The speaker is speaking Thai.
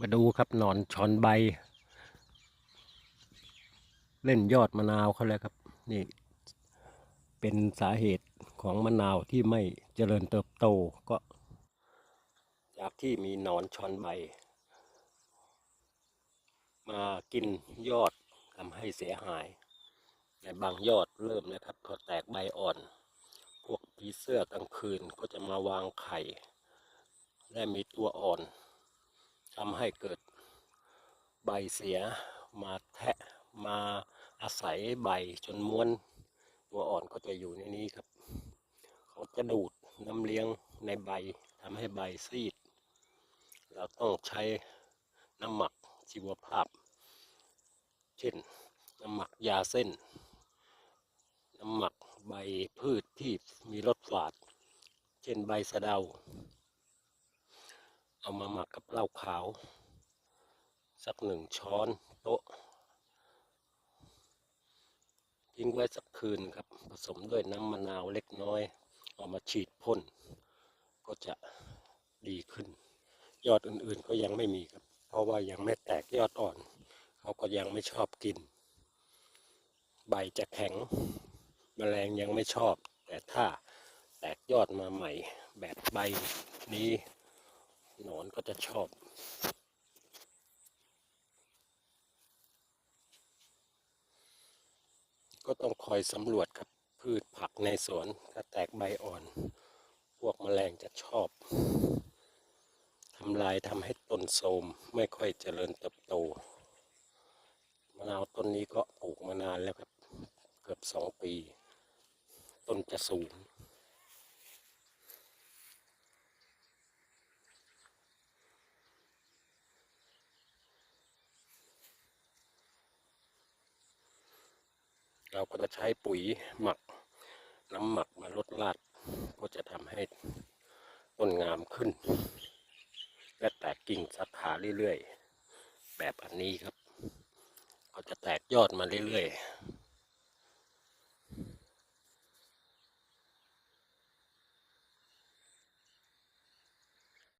มาดูครับหนอนชอนใบ เล่นยอดมะนาวเขาแล้วครับ นี่ เป็นสาเหตุของมะนาวที่ไม่เจริญเติบโตก็ จากที่มีหนอนชอนใบ มากินยอดทำให้เสียหายในบางยอดเริ่มนะครับพอแตกใบอ่อน พวกผีเสื้อกลางคืนก็จะมาวางไข่ และมีตัวอ่อน ทำให้เกิดใบเสียมาแทะมาอาศัยใบจนม้วน ตัวอ่อนก็จะอยู่ในนี้ครับ เขาจะดูดน้ำเลี้ยงในใบทำให้ใบซีด เราต้องใช้น้ำหมักชีวภาพ เช่นน้ำหมักยาเส้น น้ำหมักใบพืชที่มีรสฝาด เช่นใบสะเดา เอามาหมักกับเหล้าขาว สักหนึ่งช้อนโต๊ะทิ้งไว้สักคืนครับ ผสมด้วยน้ำมะนาวเล็กน้อยเอามาฉีดพ่น ก็จะดีขึ้น ยอดอื่นๆก็ยังไม่มีครับ เพราะว่ายังไม่แตกยอดอ่อน เขาก็ยังไม่ชอบกิน ใบจะแข็งแมลงยังไม่ชอบ แต่ถ้าแตกยอดมาใหม่แบบใบนี้ หนอนก็จะชอบ ก็ต้องคอยสำรวจครับ พืชผักในสวน ถ้าแตกใบอ่อน พวกแมลงจะชอบทำลายทำให้ต้นโทรมไม่ค่อยเจริญเติบโตมะนาวต้นนี้ก็ปลูกมานานแล้วครับ เกือบสองปี ต้นจะสูง เราก็จะใช้ปุ๋ยหมัก น้ำหมักมาลดลาด ก็จะทำให้ต้นงามขึ้น และแตกกิ่งสาขาเรื่อยๆ แบบอันนี้ครับ ก็จะแตกยอดมาเรื่อยๆ